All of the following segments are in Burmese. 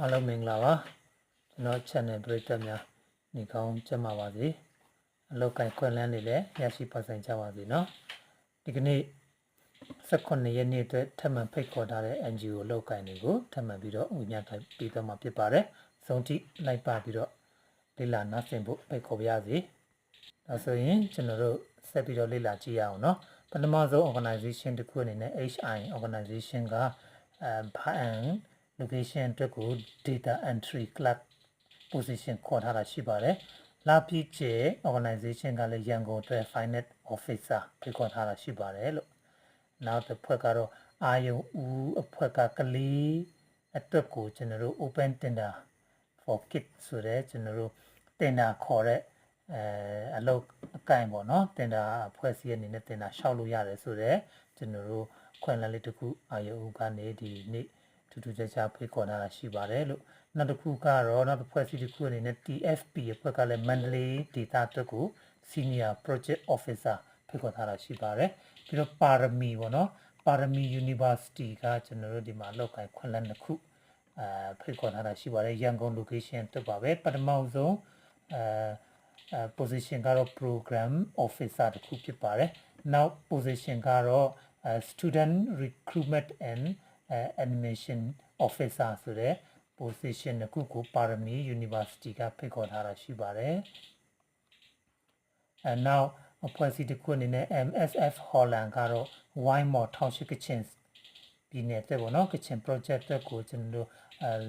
အားလုံးမင်္ဂလာပါကျွန်တော် channel ပရိသတ်များနေကောင်းကြမှာပါစေအလောက်ကင်ခွင့်လန်းနေလည်းရရှိပါဆိုင်ကြပါစေเนาะဒီကနေ့18ရက်နေ့အတွက်ထပ်မံဖိတ်ခေါ်ထားတဲ့ NGO အလောက်ကင်တွေကိုထပ်မံပြီးတော့ဝင်များထိုင်ပြီးတော့မှာဖြစ်ပါတယ်ဆုံးထိလိုက်ပါပြီးတော့လေ့လာနားဆင်ဖို့ဖိတ်ခေါ်ပါရစေဒါဆိုရင်ကျွန်တော်တို့ဆက်ပြီးတော့လေ့လာကြည့်ရအောင်เนาะပထမဆုံး organization တစ်ခုအနေနဲ့ HI organization ကအဲဘာအန် location အတွက်ကို data entry clerk position ခေါ်ထားတာရှိပါတယ်။လာပြည့်ကျဲ organization ကလည်းရန်ကုန်အတွက် finance officer ဖိတ်ခေါ်ထားတာရှိပါတယ်လို့နောက်တစ်ဖွဲ့ကတော့အာယုံဦးအဖွဲ့ကကလေးအတွက်ကိုကျွန်တော်တို့ open tender for kids ဆိုတဲ့ကျွန်တော်တို့ tender ခေါ်တဲ့အဲအလုပ်အကန့်ပေါ့နော် tender အဖွဲ့အစည်းအနေနဲ့ tender ရှောက်လို့ရတယ်ဆိုတော့ကျွန်တော်တို့ခွင့်လန်းလေးတစ်ခုအာယုံဦးကနေဒီနေ့ ထူးထူးခြားခြားဖိတ်ခေါ်ထားတာရှိပါတယ်လို့နောက်တစ်ခုကတော့နောက်တစ်ဖွဲ့စီတစ်ခုအနေနဲ့ TFP အဖွဲ့ကလည်း Mandalay Data အတွက်ကို Senior Project Officer ဖိတ်ခေါ်ထားတာရှိပါတယ်ပြီးတော့ပါရမီပေါ့နော်ပါရမီ University ကကျွန်တော်တို့ဒီမှာလောက်ကိုင်ခွင့်လန်းတစ်ခုအာဖိတ်ခေါ်ထားတာရှိပါတယ်ရန်ကုန် location အတွက်ပါပဲပထမဆုံးအဲအဲ position ကတော့ program officer တခုဖြစ်ပါတယ်နောက် position ကတော့ student recruitment and uh, animation officer ဆိုတဲ့ position တစ်ခုကိုပါရမီ University ကဖိတ်ခေါ်ထားတာရှိပါတယ်။ and now အဖွဲ့အစည်းတစ်ခုအနေနဲ့ MSF Holland ကတော့ Wymore Township Kitchen ပြည်နယ်တဲ့ပေါ့နော် Kitchen Project အတွက်ကိုကျွန်တော်တို့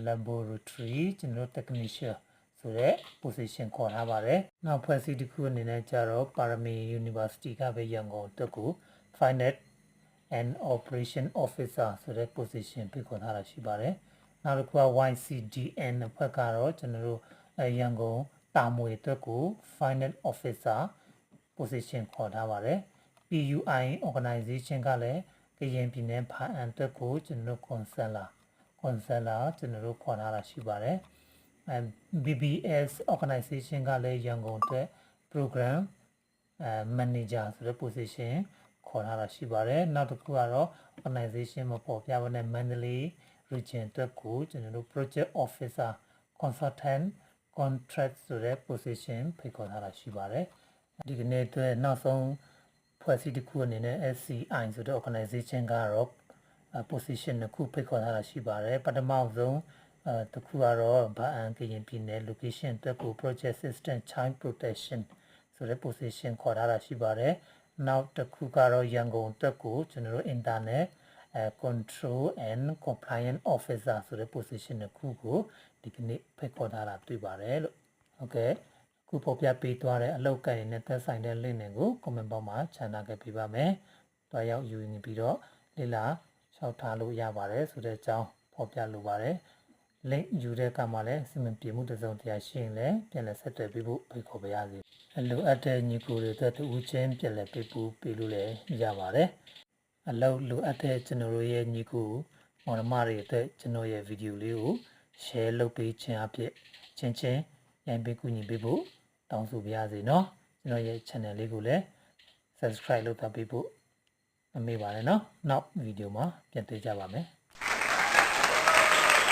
laboratory ကျွန်တော်တို့ technician ဆိုတဲ့ position ခေါ်ထားပါတယ်။နောက်ဖွဲ့စည်းတစ်ခုအနေနဲ့ကျတော့ပါရမီ University ကပဲရန်ကုန်အတွက်ကို finance and operation officer ဆိုတဲ့ position ဖိတ်ခေါ်ထားတာရှိပါတယ်။နောက်တစ်ခုက YCDN အဖွဲ့ကတော့ကျွန်တော်တို့အရန်ကုန်တာမွေအတွက်ကို finance officer position ခေါ်ထားပါတယ်။ PUI organization ကလည်းကရင်ပြည်နယ်ဖာအန်အတွက်ကိုကျွန်တော်တို့ consular consular ကျွန်တော်တို့ခေါ်ထားတာရှိပါတယ်။ and BBS organization ကလည်းရန်ကုန်အတွက် program အဲ manager ဆိုတဲ့ position ခေါ်ထားတာရှိပါတယ်နောက်တစ်ခုကတော့ organization မပေါ်ပြဘဲနဲ့ Mandalay region အတွက်ကိုကျွန်တော်တို့ project officer consultant contract ဆိုတဲ့ position ဖိတ်ခေါ်ထားတာရှိပါတယ်ဒီကနေ့အတွက်နောက်ဆုံးဖွဲ့စည်းတစ်ခုအနေနဲ့ SCI ဆိုတဲ့ organization ကတော့ position တစ်ခုဖိတ်ခေါ်ထားတာရှိပါတယ်ပထမဆုံးအဲတခုကတော့ဘာအန်ကရင်ပြည်နယ် location အတွက်ကို project assistant child protection ဆိုတဲ့ position ခေါ်ထားတာရှိပါတယ် နောက်တစ်ခုကတော့ရန်ကုန်အတွက်ကိုကျွန်တော်တို့ internet control and compliance officer ဆိုတဲ့ position တစ်ခုကိုဒီကနေ့ဖိတ်ခေါ်ထားတာတွေ့ပါတယ်လို့ဟုတ်ကဲ့ခုပေါ်ပြပေးသွားတဲ့အလောက်ကန်နဲ့သက်ဆိုင်တဲ့ link တွေကို comment box မှာခြံထားခဲ့ပေးပါမယ်။တွားရောက်ယူနေပြီးတော့လေ့လာလျှောက်ထားလို့ရပါတယ်ဆိုတဲ့အကြောင်းဖော်ပြလိုပါတယ်။ link ယူတဲ့အခါမှာလည်းစီမံပြေမှုတစ်စုံတရာရှိရင်လည်းပြန်လည်ဆက်သွယ်ပေးဖို့ဖိတ်ခေါ်ပါရစေ။လိုအပ်တဲ့ညီကိုတွေအတွက်တူချင်းပြန်လည်ပေးဖို့ပေးလို့လည်းရပါတယ်။အလောက်လိုအပ်တဲ့ကျွန်တော်တို့ရဲ့ညီကိုမောင်နှမတွေအတွက်ကျွန်တော်ရဲ့ဗီဒီယိုလေးကို share လုပ်ပေးခြင်းအဖြစ်ချင်းချင်းရန်ပေးကူညီပေးဖို့တောင်းဆိုပါရစေနော်။ကျွန်တော်ရဲ့ channel လေးကိုလည်း subscribe လုပ်ထားပေးဖို့မမေ့ပါနဲ့နော်။နောက်ဗီဒီယိုမှာပြန်တွေ့ကြပါမယ်။